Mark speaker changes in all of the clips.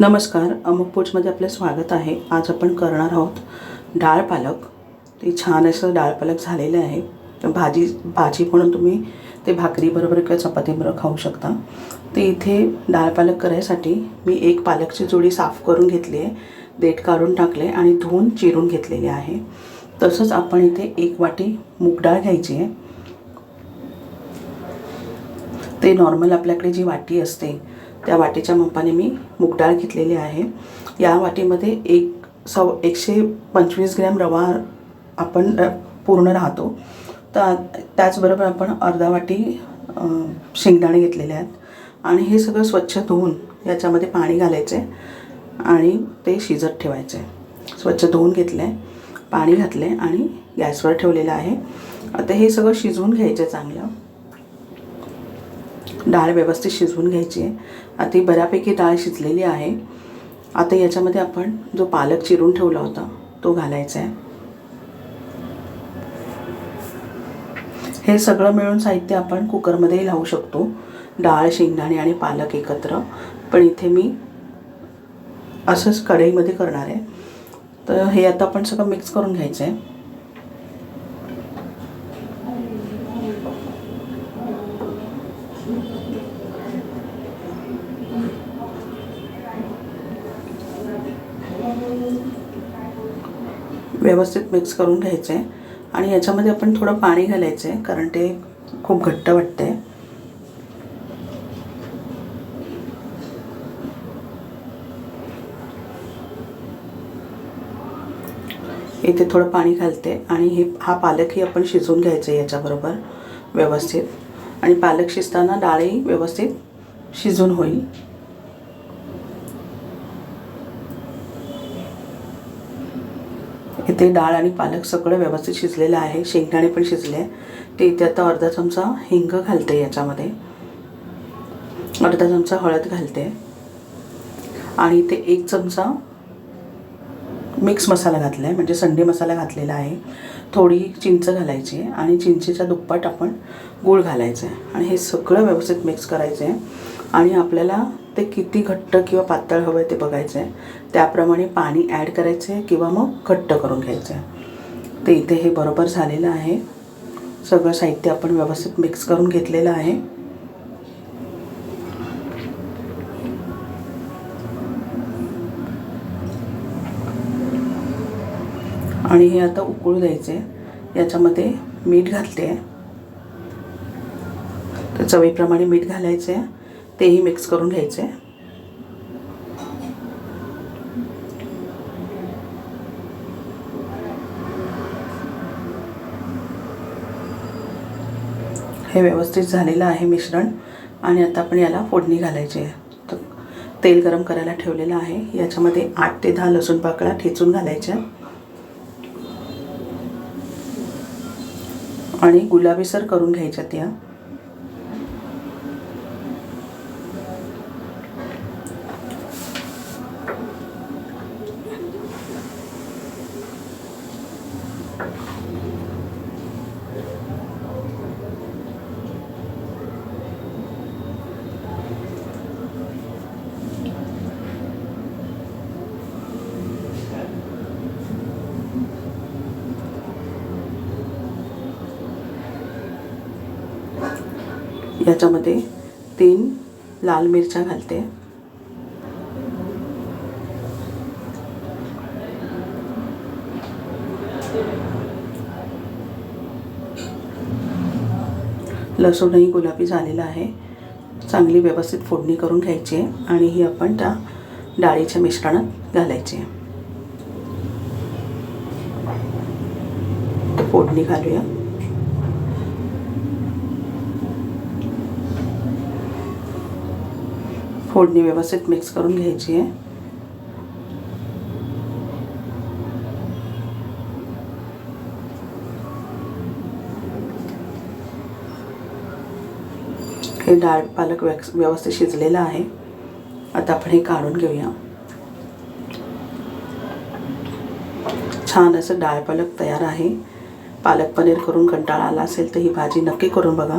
Speaker 1: नमस्कार अमुक पोचमध्ये आपले स्वागत आहे. आज आपण करणार आहोत डाळ पालक. ते छान असं डाळ पालक झालेलं आहे. तर भाजी भाजी म्हणून तुम्ही ते भाकरीबरोबर किंवा चपातीबरोबर खाऊ शकता. ते इथे डाळ पालक करायसाठी मी एक पालकची जोडी साफ करून घेतली आहे. देठ काढून टाकले आणि धुवून चिरून घेतलेले आहे. तसंच आपण इथे एक वाटी मूग डाळ घ्यायची आहे. ते नॉर्मल आपल्याकडे जी वाटी असते त्या वाटीच्या मापाने मी मूगडाळ घेतलेली आहे. या वाटीमध्ये एक सव एकशे पंचवीस ग्रॅम रवा आपण पूर्ण राहतो. तर त्याचबरोबर आपण अर्धा वाटी शेंगदाणे घेतलेले आहेत. आणि हे सगळं स्वच्छ धुवून याच्यामध्ये पाणी घालायचे आणि ते शिजत ठेवायचे. स्वच्छ धुवून घेतले पाणी घातले आणि गॅसवर ठेवलेलं आहे. आता हे सगळं शिजवून घ्यायचं चांगलं. डाळ व्यवस्थित शिजवून घ्यायची आहे. आता ही बऱ्यापैकी डाळ शिजलेली आहे. आता याच्यामध्ये आपण जो पालक चिरून ठेवला होता तो घालायचा आहे. हे सगळं मिळून साहित्य आपण कुकरमध्येही लावू शकतो. डाळ शेंगदाणे आणि पालक एकत्र. पण इथे मी असंच कढईमध्ये करणार आहे. तर हे आता आपण सगळं मिक्स करून घ्यायचं आहे. व्यवस्थित मिक्स करून घ्यायचं आहे आणि याच्यामध्ये आपण थोडं पाणी घालायचं आहे कारण ते खूप घट्ट वाटते इथे थोडं पाणी घालते आणि हे हा पालकही आपण शिजवून घ्यायचं आहे याच्याबरोबर व्यवस्थित. आणि पालक शिजताना डाळही व्यवस्थित शिजून होईल. इथे डाळ आणि पालक सगळं व्यवस्थित शिजलेलं आहे. शेंगदाणे पण शिजले ते इथे आता अर्धा चमचा हिंग घालते याच्यामध्ये. अर्धा चमचा हळद घालते. आणि इथे एक चमचा मिक्स मसाला घातला आहे म्हणजे संडे मसाला घातलेला आहे. थोडी चिंच घालायची आहे आणि चिंचेच्या दुप्पट आपण गूळ घालायचं आहे. आणि हे सगळं व्यवस्थित मिक्स करायचं आहे. आणि आपल्याला ते किती घट्ट किंवा पातळ हवं आहे ते बघायचं आहे त्याप्रमाणे पाणी ॲड करायचं आहे किंवा मग घट्ट करून घ्यायचं आहे ते इथे हे बरोबर झालेलं आहे. सगळं साहित्य आपण व्यवस्थित मिक्स करून घेतलेलं आहे. आणि हे आता उकळू द्यायचे याच्यामध्ये मीठ घालते. आहे तर चवीप्रमाणे मीठ घालायचे तेही मिक्स करून घ्यायचे. हे व्यवस्थित झालेलं आहे मिश्रण आणि आता आपण याला फोडणी घालायची आहे. तर तेल गरम करायला ठेवलेलं आहे. याच्यामध्ये आठ ते दहा लसूण पाकळ्या ठेचून घालायच्या. आणि गुलाबीसर करून घ्यायच्या त्या. याच्यामध्ये तीन लाल मिरच्या घालते. लसूणही गुलाबी झालेला आहे. चांगली व्यवस्थित फोडणी करून घ्यायची आहे आणि ही आपण त्या डाळीच्या मिश्रणात घालायची. आहे फोडणी घालूया. फोडणी व्यवस्थित मिक्स करून घ्यायची आहे. हे डाळ पालक व्यक्स व्यवस्थित शिजलेलं आहे. आता आपण हे काढून घेऊया. छान असं डाळ पालक तयार आहे. पालक पनीर करून कंटाळा आला असेल तर ही भाजी नक्की करून बघा.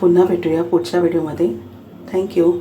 Speaker 1: पुन्हा भेटूया पुढच्या व्हिडिओमध्ये. थँक्यू